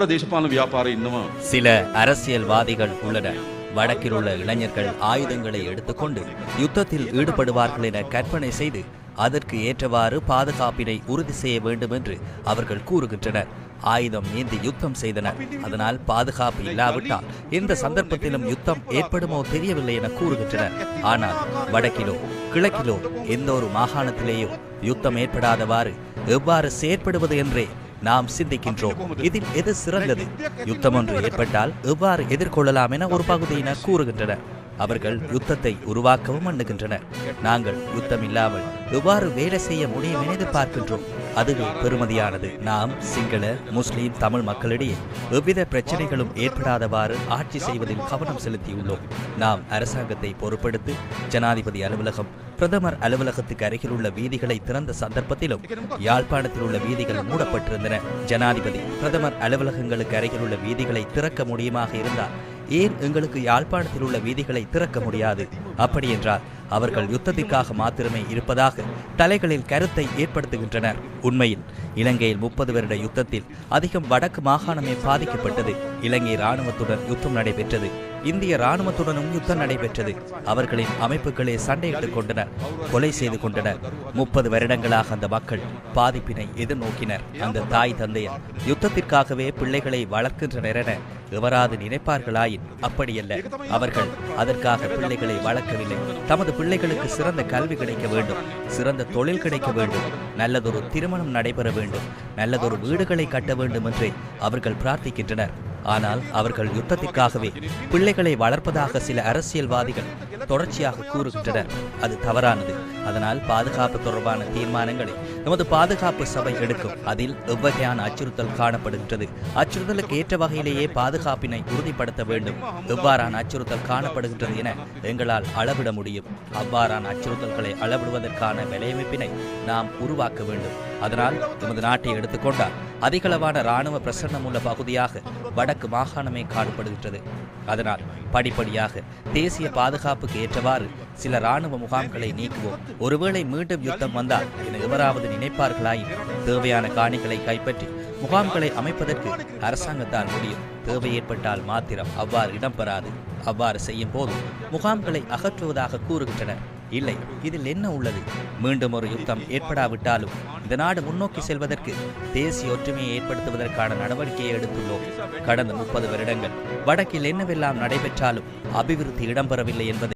தேசபாலன வியாபாரம் இன்னும் சில அரசியல்வாதிகள் உள்ளனர் வடக்கில் உள்ள இளைஞர்கள் ஆயுதங்களை எடுத்துக்கொண்டு யுத்தத்தில் ஈடுபடுவார்கள் என கற்பனை செய்து அதற்கு ஏற்றவாறு பாதுகாப்பினை உறுதி செய்ய வேண்டும் என்று அவர்கள் கூறுகின்றனர். ஆயுதம் ஏந்தி யுத்தம் செய்தனர். அதனால் பாதுகாப்பு இல்லாவிட்டால் எந்த சந்தர்ப்பத்திலும் யுத்தம் ஏற்படுமோ தெரியவில்லை என கூறுகின்றனர். ஆனால் வடக்கிலோ கிழக்கிலோ எந்த ஒரு மாகாணத்திலேயோ யுத்தம் ஏற்படாதவாறு எவ்வாறு செயற்படுவது என்றே நாம் சிந்திக்கின்றோம். இதில் எது சிறந்தது? யுத்தம் ஒன்று ஏற்பட்டால் எவ்வாறு எதிர்கொள்ளலாம் என ஒரு பகுதியினர் கூறுகின்றனர். அவர்கள் யுத்தத்தை உருவாக்கவும் அண்ணுகின்றனர் நாங்கள் யுத்தம் இல்லாமல் எவ்வாறு வேலை செய்ய முடியும் என பார்க்கின்றோம் அதுவே பெருமதியானது. நாம் சிங்கள முஸ்லிம் தமிழ் மக்களிடையே எவ்வித பிரச்சனைகளும் ஏற்படாதவாறு ஆட்சி செய்வதில் கவனம் செலுத்தியுள்ளோம். நாம் அரசாங்கத்தை பொறுப்படுத்தி ஜனாதிபதி அலுவலகம் பிரதமர் அலுவலகத்துக்கு அருகில் உள்ள வீதிகளை திறந்த சந்தர்ப்பத்திலும் யாழ்ப்பாணத்தில் உள்ள வீதிகள் மூடப்பட்டிருந்தன. ஜனாதிபதி பிரதமர் அலுவலகங்களுக்கு அருகில் உள்ள வீதிகளை திறக்க முடியுமாக இருந்தால் ஏன் எங்களுக்கு யாழ்ப்பாணத்தில் உள்ள வீதிகளை திறக்க முடியாது? அப்படி என்றால் அவர்கள் யுத்தத்திற்காக மாத்திரமே இருப்பதாக தலைகளில் கருத்தை ஏற்படுத்துகின்றனர். உண்மையில் இலங்கையில் முப்பது வருட யுத்தத்தில் அதிகம் வடக்கு மாகாணமே பாதிக்கப்பட்டது. இலங்கை இராணுவத்துடன் யுத்தம் நடைபெற்றது. இந்திய இராணுவத்துடனும் யுத்தம் நடைபெற்றது. அவர்களின் அமைப்புகளே சண்டையிட்டுக் கொண்டனர் கொலை செய்து கொண்டனர் முப்பது வருடங்களாக அந்த மக்கள் பாதிப்பினை எதிர்நோக்கினர். அந்த தாய் தந்தையர் யுத்தத்திற்காகவே பிள்ளைகளை வளர்க்கின்றனர் என எவராது நினைப்பார்களாயின் அப்படியல்ல. அவர்கள் அதற்காக பிள்ளைகளை வளர்க்கவில்லை. தமது பிள்ளைகளுக்கு சிறந்த கல்வி கிடைக்க வேண்டும் சிறந்த தொழில் கிடைக்க வேண்டும் நல்லதொரு திருமணம் நடைபெற வேண்டும் நல்லதொரு வீடுகளை கட்ட வேண்டும் என்றே அவர்கள் பிரார்த்திக்கின்றனர். ஆனால் அவர்கள் யுத்தத்திற்காகவே பிள்ளைகளை வளர்ப்பதாக சில அரசியல்வாதிகள் தொடர்ச்சியாக கூறுகின்றனர். அது தவறானது. அதனால் பாதுகாப்பு தொடர்பான தீர்மானங்களை நமது பாதுகாப்பு சபை எடுக்கும். அதில் எவ்வகையான அச்சுறுத்தல் காணப்படுகின்றது. அச்சுறுத்தலுக்கு ஏற்ற வகையிலேயே பாதுகாப்பினை உறுதிப்படுத்த வேண்டும். எவ்வாறான அச்சுறுத்தல் காணப்படுகின்றது என எங்களால் அளவிட முடியும். அவ்வாறான அச்சுறுத்தல்களை அளவிடுவதற்கான வலையமைப்பினை நாம் உருவாக்க வேண்டும். அதனால் நமது நாட்டை எடுத்துக்கொண்டால் அதிகளவான இராணுவ பிரசன்னம் உள்ள பகுதியாக வடக்கு மாகாணமே காணப்படுகின்றது. அதனால் படிப்படியாக தேசிய பாதுகாப்புக்கு ஏற்றவாறு சில இராணுவ முகாம்களை நீக்குவோம். ஒருவேளை மீண்டும் யுத்தம் வந்தால் என எவராவது நினைப்பார்களாயின் தேவையான காணிகளை கைப்பற்றி முகாம்களை அமைப்பதற்கு அரசாங்கத்தால் முடியும். தேவை ஏற்பட்டால் மாத்திரம் அவ்வாறு இடம்பெறாது. அவ்வாறு செய்யும் போது முகாம்களை அகற்றுவதாக கூறுகின்றனர். இல்லை இதில் என்ன உள்ளது? மீண்டும் ஒரு யுத்தம் ஏற்படாவிட்டாலும் இந்த நாடு முன்னோக்கி செல்வதற்கு தேசிய ஒற்றுமையை ஏற்படுத்துவதற்கான நடவடிக்கையை எடுத்துள்ளோம். கடந்த முப்பது வருடங்கள் வடக்கில் என்னவெல்லாம் நடைபெற்றாலும் அபிவிருத்தி இடம்பெறவில்லை என்பதை